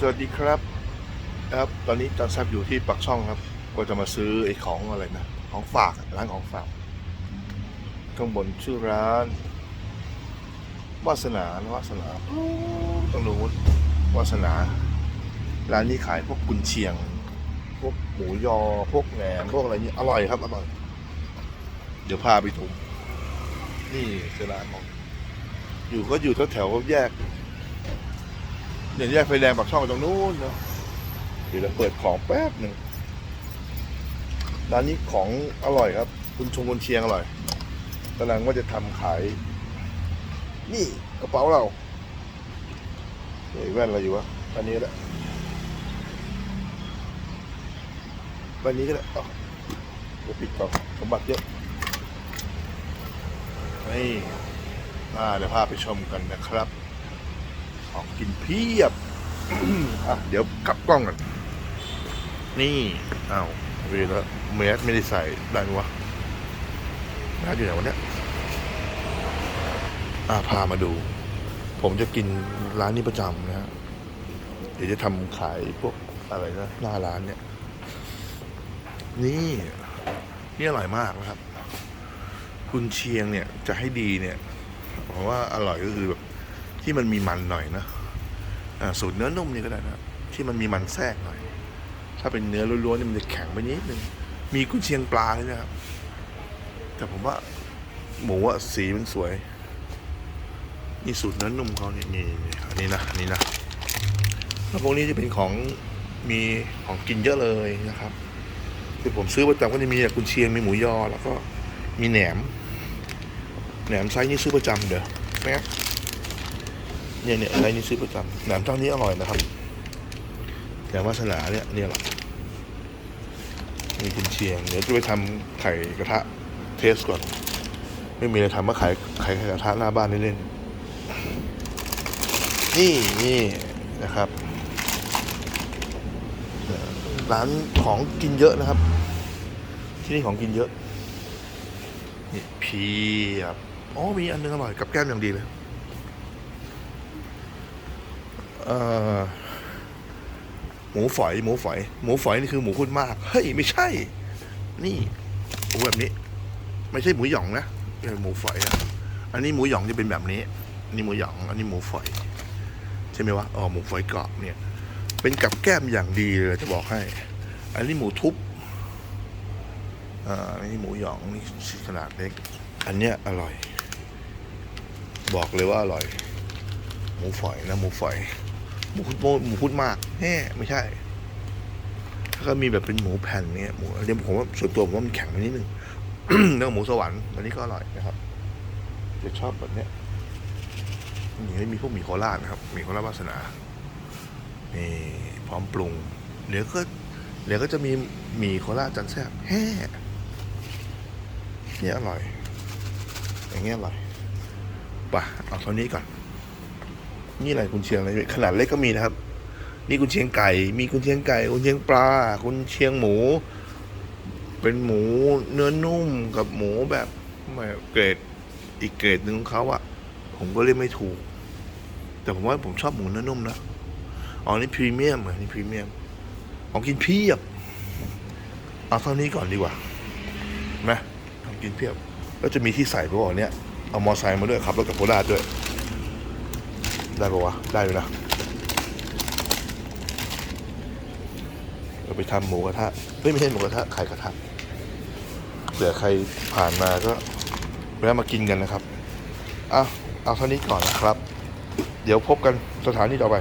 สวัสดีครับครับตอนนี้จอนแซบอยู่ที่ปักช่องครับ ก็จะมาซื้อไอ้ของอะไรนะ ของฝากร้านของฝาก ข้างบนชื่อร้าน วาสนานะวาสนาต้องรู้วาสนา ร้านนี้ขายพวกกุนเชียง พวกหมูยอ พวกแหนมพวกอะไรนี่อร่อยครับอร่อย เดี๋ยวพาไปดูนี่คือร้านของ อยู่ก็อยู่แถวๆแยก เนี่ยแยกไฟแดงปากช่องไปตรงนู้นเนาะเดี๋ยวเราเปิดของแป๊บหนึ่งร้านนี้ของอร่อยครับ คุณชงคุณเชียงอร่อยกำลังว่าจะทำขาย นี่กระเป๋าเราเฮ้ยแว่นอะไรอยู่วะอันนี้ก็ได้อันนี้ก็ได้เอาปิดก่อนสมบัติเยอะนี่อ่าเดี๋ยวพาไปชมกันนะครับ ของกินเพียบอะเดี๋ยวกลับกล้องกันนี่อ้าวเวลาแมสไม่ได้ใส่ได้ไหมวะแมสอยู่ไหนวะเนี่ยอ่าพามาดู ผมจะกินร้านนี้ประจำนะฮะเดี๋ยวจะทำขายพวกอะไรนะหน้าร้านเนี่ย นี่นี่อร่อยมากนะครับ คุณเชียงเนี่ยจะให้ดีเนี่ยผมว่าอร่อยก็คือแบบ ที่มันมีมันหน่อยนะสูตรเนื้อนุ่มนี่ก็ได้นะที่มันมีมันแทรกหน่อย ถ้าเป็นเนื้อล้วนๆนี่มันจะแข็งไปนิดนึงมีกุนเชียงปลาเลยนะครับ แต่ผมว่า หมูอะสีมันสวย นี่สูตรเนื้อนุ่มเขาเนี่นี่นี่อันนี้นะอันนี้นะแล้วพวกนี้จะเป็นของมีของกินเยอะเลยนะครับที่ผมซื้อประจำก็จะมีกุนเชียงมีหมูยอ แล้วก็มีแหนมแหนมไซส์นี้ซื้อประจำเดี๋ยวแป๊บ เนี่ยเนี่ยอะไรนี่ซื้อประจำแหนมเจ้านี้อร่อยนะครับแหนมวาสนาเนี่ยเนี่ยแหละมีกุนเชียง เดี๋ยวจะไปทำไข่กระทะเทสก่อน ไม่มีอะไรทำมาขายไข่กระทะหน้าบ้านเล่นๆนี่นี่นะครับร้านของกินเยอะนะครับ ที่นี่ของกินเยอะนี่เพียบอ๋อมีอันนึงอร่อยกับแก้มอย่างดีเลย เอ่อ หมูฝอย หมูฝอย หมูฝอยนี่คือหมูพูดมาก เฮ้ย ไม่ใช่ นี่หมูแบบนี้ ไม่ใช่หมูหยองนะเป็นหมูฝอยนะอันนี้หมูหยองจะเป็นแบบนี้ นี่หมูหยอง อันนี้หมูฝอย ใช่ไหมวะอ๋อหมูฝอยกรอบเนี่ย เป็นกับแก้มอย่างดีเลยจะบอกให้ อันนี้หมูทุบอ่าอันนี้หมูหยองนี่ขนาดเล็ก อันเนี้ยอร่อย บอกเลยว่าอร่อย หมูฝอยนะหมูฝอย มูพุดโมหมูพุดมากแฮ่ไม่ใช่แล้วก็มีแบบเป็นหมูแผ่นเนี่ยหมูอันนี้ผมว่าส่วนตัวผมว่ามันแข็งไปนิดนึงเนื้อหมูสวรรค์อันนี้ก็อร่อยนะครับจะชอบแบบเนี้ยนี่มีพวกหมี่โคราชนะครับหมี่โคราชวาสนานี่พร้อมปรุงเดี๋ยวก็เดี๋ยวก็จะมีหมี่โคราชจันแซ่บแฮ่เนี่ยอร่อย อย่างเงี้ยอร่อยไป่ะเอาเท่านี้ก่อน นี่อะไรกุนเชียงอะไรขนาดเล็กก็มีนะครับ นี่กุนเชียงไก่ มีกุนเชียงไก่กุนเชียงปลากุนเชียงหมู เป็นหมูเนื้อนุ่มกับหมูแบบไม่เกรดอีกเกรดหนึ่งของเขาอะผมก็เรียกไม่ถูก แต่ผมว่าผมชอบหมูเนื้อนุ่มนะอ๋อนี่พรีเมียมเหรอนี่พรีเมียมของกินเพียบเอาเท่านี้ก่อนดีกว่านะของกินเพียบ แล้วจะมีที่ใส่พวกเนี้ยเอามอไซค์มาด้วยขับรถกับโคราชด้วย ได้ปะวะ ได้อยู่นะเราไปทำหมูกระทะเฮ้ยไม่ใช่หมูกระทะไข่กระทะเผื่อใครผ่านมาก็แวะมากินกันนะครับเอาเอาเท่านี้ก่อนนะครับ เดี๋ยวพบกันสถานีต่อไป